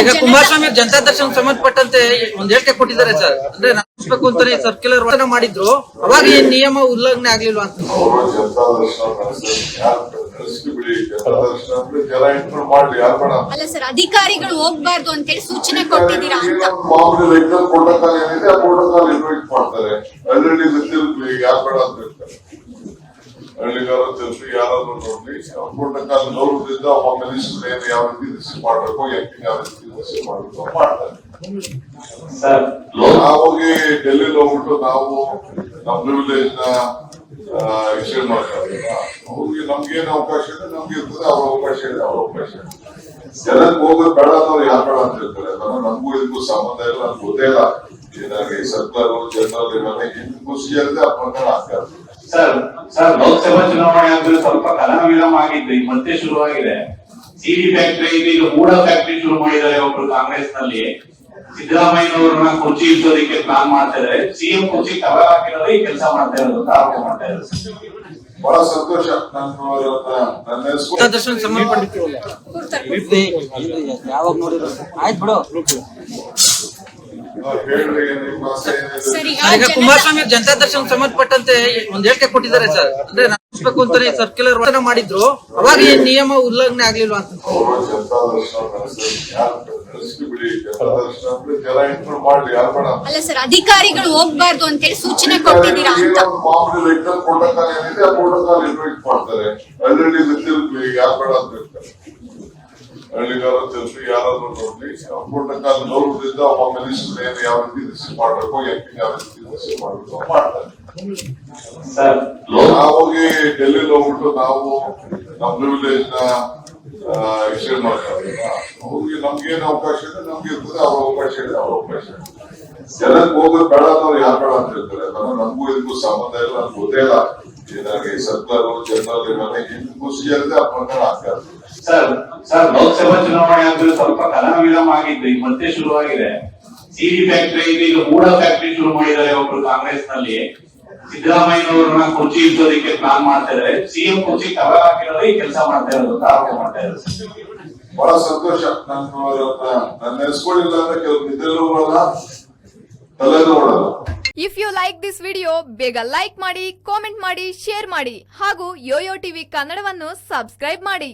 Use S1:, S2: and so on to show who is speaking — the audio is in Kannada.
S1: ಈಗ ಕುಮಾರಸ್ವಾಮಿ ಅವ್ರು ಜನತಾ ದರ್ಶನ ಸಂಬಂಧಪಟ್ಟಂತೆ ಒಂದ್ ಹೇಳಿಕೆ ಕೊಟ್ಟಿದ್ದಾರೆ ಸರ್. ಅಂದ್ರೆ ನಡೆಸಬೇಕು ಅಂತಾನೆ ಸರ್ಕ್ಯುಲರ್ ವಚನ ಮಾಡಿದ್ರು ಅವಾಗ ಈ ನಿಯಮ ಉಲ್ಲಂಘನೆ ಆಗ್ಲಿಲ್ವಾ ಅಂತ.
S2: ಅಲ್ಲ ಸರ್ ಅಧಿಕಾರಿಗಳು ಹೋಗ್ಬಾರ್ದು ಅಂತೇಳಿ ಸೂಚನೆ ಕೊಟ್ಟಿದ್ದೀರಾ ಅಂತ.
S3: ಏನೊಂದು ಮಾಮೂಲಿ ವೆಹಿಕಲ್ ಪ್ರೋಟೋಕಾಲ್ ಏನಿದೆ ಆ ಪ್ರೋಟೋಕಾಲ್ ಇನ್ವೈಟ್ ಮಾಡ್ತಾರೆ. ಹಳ್ಳಿ ತಿರುಗ್ಲಿ ಯಾರು ಬೇಡ ಅಂತ ಹೇಳ್ತಾರೆ. ಹಳ್ಳಿಗಾರ ಜನರು ಯಾರಾದ್ರೂ ನೋಡ್ಲಿ ಪ್ರೋಟೋಕಾಲ್ ಗೌರವದಿಂದ ಒಬ್ಬ ಮಿನಿಸ್ಟರ್ ಏನು ಯಾವ ರೀತಿ ರಿಸೀವ್ ಮಾಡಬೇಕು ಎಂಪಿ ಯಾವ ರೀತಿ ರಿಸೀವ್ ಮಾಡ್ಬೇಕು ಮಾಡ್ತಾರೆ.
S4: ಸರ್
S3: ನಾವು ಹೋಗಿ ಡೆಲ್ಲಿಲಿ ಹೋಗ್ಬಿಟ್ಟು ನಾವು ನಮ್ಮ ಪ್ರಿವಿಲೇಜ್ನ ವಿಷಯ ಮಾಡ್ತಾರೆ ಅವ್ರಿಗೆ ನಮ್ಗೇನು ಅವಕಾಶ ಇದೆ ನಮ್ಗೆ ಇರ್ತದೆ ಅವ್ರ ಅವಕಾಶ ಇದೆ ಅವ್ರ ಅವಕಾಶ ಇದೆ. ಜನಕ್ಕೆ ಹೋಗೋದು ಬೇಡ ಅನ್ನೋರು ಯಾರು ಬೇಡ ಅಂತ ಹೇಳ್ತಾರೆ. ಅದನ್ನ ನಮಗೂ ಇದಕ್ಕೂ ಸಂಬಂಧ ಇಲ್ಲ ನನ್ಗೆ ಗೊತ್ತೇ ಇಲ್ಲ. ಏನಾಗಿ ಸರ್ಕಾರ ಜನರಲ್ ಇವೆಲ್ಲ ಏನ್ ಖುಷಿ ಇದೆ ಆ ಪ್ರಕಾರ ಆಗ್ತಾರೆ
S4: ಸರ್ ಸರ್ ಲೋಕಸಭಾ ಚುನಾವಣೆ ಆದ್ರೆ ಸ್ವಲ್ಪ ಕಲಹ ವಿರಾಮ ಆಗಿದ್ದು ಈಗ ಮತ್ತೆ ಶುರುವಾಗಿದೆ. ಸಿಡಿ ಫ್ಯಾಕ್ಟರಿ ಈಗ ಮೂಡ ಫ್ಯಾಕ್ಟರಿ ಶುರು ಮಾಡಿದ್ದಾರೆ ಒಬ್ರು ಕಾಂಗ್ರೆಸ್ನಲ್ಲಿ ಸಿದ್ದರಾಮಯ್ಯನವ್ರನ್ನ ಕುರ್ಚಿ ಇಳಿಸೋದಕ್ಕೆ ಪ್ಲಾನ್ ಮಾಡ್ತಾ ಇದ್ದಾರೆ ಸಿಎಂ ಕುರ್ಚಿ ಕವರ್ ಹಾಕಿರೋದೇ ಈ ಕೆಲಸ ಮಾಡ್ತಾ ಇರೋದು ಅಂತ ಆರೋಪ ಮಾಡ್ತಾ ಇರೋದು.
S3: ಬಹಳ ಸಂತೋಷ ನನ್ನ
S1: ಯಾವಾಗ ನೋಡಿದ್ರು? ಆಯ್ತು ಬಿಡು
S3: ಹೇಳ್ರಿ ನಿಮ್ಮ ಆಸೆ ಏನಿದೆ?
S2: ಸರ್ ಈಗ
S1: ಕುಮಾರಸ್ವಾಮಿ ಜನತಾ ದರ್ಶನ ಸಂಬಂಧಪಟ್ಟಂತೆ ಒಂದ್ ಹೇಳಿಕೆ ಕೊಟ್ಟಿದ್ದಾರೆ ಸರ್. ಅಂದ್ರೆ ನಡೆಸಬೇಕು ಅಂತಾನೆ ಸರ್ಕ್ಯುಲರ್ ವಚನ ಮಾಡಿದ್ರು. ಅವಾಗ ಈ ನಿಯಮ ಉಲ್ಲಂಘನೆ ಆಗ್ಲಿಲ್ವಾ ಅಂತ.
S2: ಅಲ್ಲ ಸರ್ ಅಧಿಕಾರಿಗಳು ಹೋಗ್ಬಾರ್ದು ಅಂತೇಳಿ ಸೂಚನೆ ಕೊಟ್ಟಿದ್ದೀರಾ ಅಂತ.
S3: ಏನೊಂದು ಮಾಮೂಲಿ ವೆಹಿಕಲ್ ಪ್ರೋಟೋಕಾಲ್ ಏನಿದೆ ಆ ಪ್ರೋಟೋಕಾಲ್ ಇನ್ವೈಟ್ ಮಾಡ್ತಾರೆ ತಿರುಗ್ಲಿ ಯಾರು ಬೇಡ ಅಂತ ಹೇಳ್ತಾರೆ ಹಳ್ಳಿಗಾರ ತಿರುಗಿ ಯಾರಾದ್ರೂ ನೋಡ್ಲಿ ಪ್ರೋಟೋಕಾಲ್ ಗೌರವದಿಂದ ಒಬ್ಬ ಮಿನಿಸ್ಟರ್ ಏನು ಯಾವ ರೀತಿ ರಿಸೀವ್ ಮಾಡ್ಬೇಕು ಎಂಪಿ ಯಾವ ರೀತಿ ರಿಸೀವ್ ಮಾಡಬೇಕು ಮಾಡ್ತಾರೆ ನಾವು ಹೋಗಿ ಹೋಗ್ಬಿಟ್ಟು ನಾವು ನಮ್ಮ ಪ್ರಿವಿಲೇಜ್ನ ಮಾಡ್ತಾರೆ ನಮ್ಗೇನು ಅವಕಾಶ ಇದೆ ನಮ್ಗೆ ಇರ್ತದೆ ಅವ್ರ ಅವಕಾಶ ಇದೆ ಅವ್ರ ಅವಕಾಶ ಇದೆ ಜನಕ್ಕೆ ಹೋಗೋದು ಬೇಡ ಅನ್ನೋರು ಯಾರು ಬೇಡ ಅಂತ ಹೇಳ್ತಾರೆ ನಮಗೂ ಇದಕ್ಕೂ ಸಂಬಂಧ ಇಲ್ಲ ನನ್ಗೆ ಗೊತ್ತೇ ಇಲ್ಲ ಏನಾಗಿ ಸರ್ಕಾರ ಮನೆ ಖುಷಿ ಅಂತ ಆ ಪ್ರಕಾರ ಆಗ್ತಾರೆ
S4: ಸರ್ ಸರ್ ಲೋಕಸಭಾ ಚುನಾವಣೆ ಆದ್ಮೇಲೆ ಸ್ವಲ್ಪ ಕಲಹ ವಿಳಂಬ ಆಗಿದ್ದು ಈಗ ಮತ್ತೆ ಶುರುವಾಗಿದೆ. ಸಿಡಿ ಫ್ಯಾಕ್ಟರಿ ಈಗ ಮೂಡ ಫ್ಯಾಕ್ಟರಿ ಶುರು ಮಾಡಿದ್ದಾರೆ ಒಬ್ರು ಕಾಂಗ್ರೆಸ್ನಲ್ಲಿ ಸಿದ್ದರಾಮಯ್ಯನವ್ರನ್ನ ಕುರ್ಚಿ ಇಟ್ಟೋದಕ್ಕೆ ಪ್ಲಾನ್ ಮಾಡ್ತಾ ಇದ್ದಾರೆ. ಸಿಎಂ ಕುರ್ಚಿ ತಗ ಹಾಕಿರೋದೇ ಈ ಕೆಲಸ ಮಾಡ್ತಾ ಇರೋದು ಆರೋಪ ಮಾಡ್ತಾ ಇರೋದು.
S3: ಬಹಳ ಸಂತೋಷ ನನ್ನ ನನ್ನ ನೆನೆಸ್ಕೊಂಡಿಲ್ಲ ಅಂದ್ರೆ ಕೆಲವು ನಿದ್ರೆಗಳು ಬರಲ್ಲ ತಲೆನೂ ಬರಲ್ಲ
S5: if you like this video ಬೇಗ ಲೈಕ್ ಮಾಡಿ ಕಾಮೆಂಟ್ ಮಾಡಿ ಶೇರ್ ಮಾಡಿ. ಹಾಗೂ ಯೋಯೋ ಟಿವಿ ಕನ್ನಡವನ್ನು ಸಬ್ಸ್ಕ್ರೈಬ್ ಮಾಡಿ.